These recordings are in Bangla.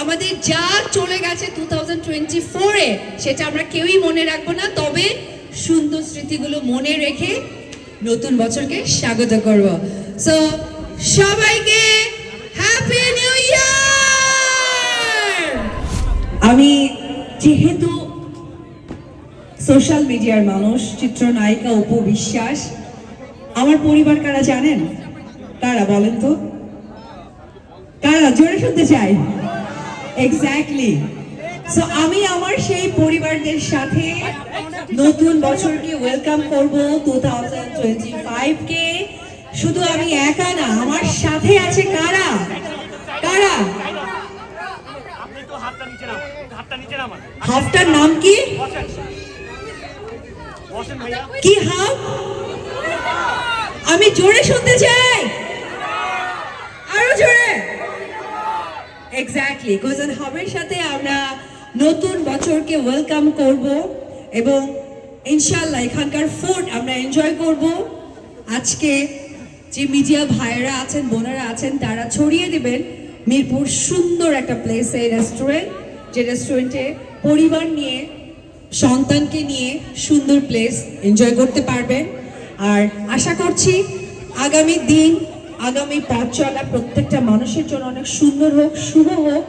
আমাদের যা চলে গেছে টু থাউজেন্ড টোয়েন্টি ফোরে সেটা আমরা কেউই মনে রাখব না। তবে সুন্দর স্মৃতিগুলো মনে রেখে নতুন বছরকে স্বাগত করব। সো সবাইকে হ্যাপি নিউ ইয়ার আমি যেহেতু সোশ্যাল মিডিয়ার মানুষ, চিত্রনায়িকা অপু বিশ্বাস, আমার পরিবার কারা জানেন? কারা বলেন তো? কারা? জোরে শুনতে চাই। এক্স্যাক্টলি সো আমি আমার সেই পরিবারদের সাথে নতুন বছরকে ওয়েলকাম করব টু থাউজেন্ড টোয়েন্টি ফাইভকে শুধু আমি একা না আমার সাথে আছে কারা? কারা? আপনি তো হাতটা নিচে নামান হাতটা নিচে নামান। হাফটার নাম কি? কি হাফ আমি জোরে শুনতে চাই আরও জোরে এক্স্যাক্টলি কোজন হাবের সাথে আমরা নতুন বছরকে ওয়েলকাম করব এবং ইনশাল্লাহ এখানকার ফুড আমরা এনজয় করব। আজকে যে মিডিয়া ভাইয়েরা আছেন, বোনেরা আছেন, তারা ছড়িয়ে দিবেন মিরপুর সুন্দর একটা প্লেসে রেস্টুরেন্ট যে রেস্টুরেন্টে পরিবার নিয়ে, সন্তানকে নিয়ে সুন্দর প্লেস এনজয় করতে পারবেন। আর আশা করছি আগামী দিন আগামী পথ চলা প্রত্যেকটা মানুষের জন্য অনেক সুন্দর হোক, শুভ হোক,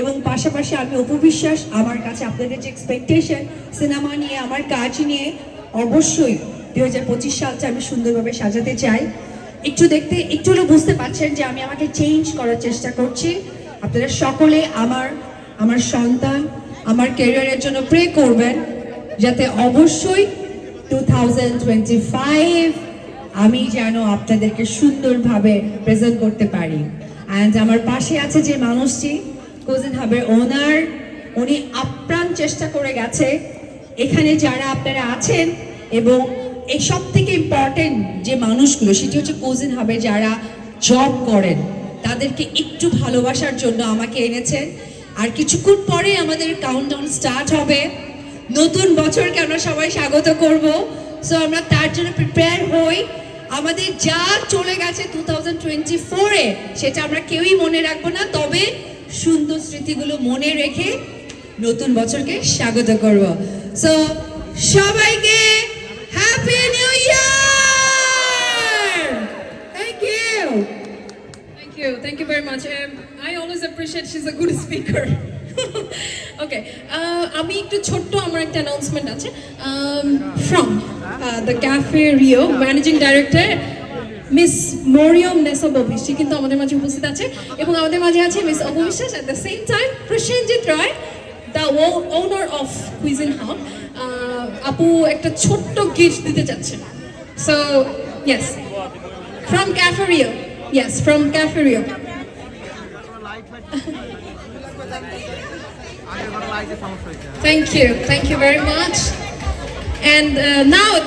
এবং পাশাপাশি আমি অপবিশ্বাস, আমার কাছে আপনাদের যে এক্সপেকটেশন সিনেমা নিয়ে, আমার কাজ নিয়ে, অবশ্যই দু হাজার পঁচিশ সালটা আমি সুন্দরভাবে সাজাতে চাই। একটু দেখতে, একটু হলেও বুঝতে পারছেন যে আমি আমাকে চেঞ্জ করার চেষ্টা করছি। আপনারা সকলে আমার আমার সন্তান, আমার ক্যারিয়ারের জন্য প্রে করবেন, যাতে অবশ্যই টু থাউজেন্ড টোয়েন্টি ফাইভ আমি যেন আপনাদেরকে সুন্দরভাবে প্রেজেন্ট করতে পারি। অ্যান্ড আমার পাশে আছে যে মানুষটি কোজিন হাবের ওনার উনি আপ্রাণ চেষ্টা করে গেছে। এখানে যারা আপনারা আছেন এবং এই সব থেকে ইম্পর্টেন্ট যে মানুষগুলো, সেটি হচ্ছে কোজিন হাবে যারা জব করেন, তাদেরকে একটু ভালোবাসার জন্য আমাকে এনেছেন। আর কিছুক্ষণ পরে আমাদের কাউন্টডাউন স্টার্ট হবে। নতুন বছরকে আমরা সবাই স্বাগত করব। সো আমরা তার জন্য প্রিপেয়ার হই। আমাদের যা চলে গেছে টু থাউজেন্ড টোয়েন্টি ফোরে সেটা আমরা কেউই মনে রাখব না। তবে সুন্দর স্মৃতিগুলো মনে রেখে নতুন বছরকে স্বাগত করব। সো সবাইকে happy new year thank you thank you Thank you very much. Um, I always appreciate she's a good speaker. Okay আমি একটু ছোট্ট আমার একটা অ্যানাউন্সমেন্ট আছে। From the cafe Rio managing director miss Mariam Nesa সে কিন্তু আমাদের মাঝে উপস্থিত আছে এবং আমাদের মাঝে আছে miss অববিশ্বাস at the same time Prosenjit Roy the O owner of cuisine hub আপু একটা ছোট্ট গিফট দিতে চাচ্ছেন। So yes from cafe Rio yes from cafe Rio Thank you. Thank you very much. And uh, now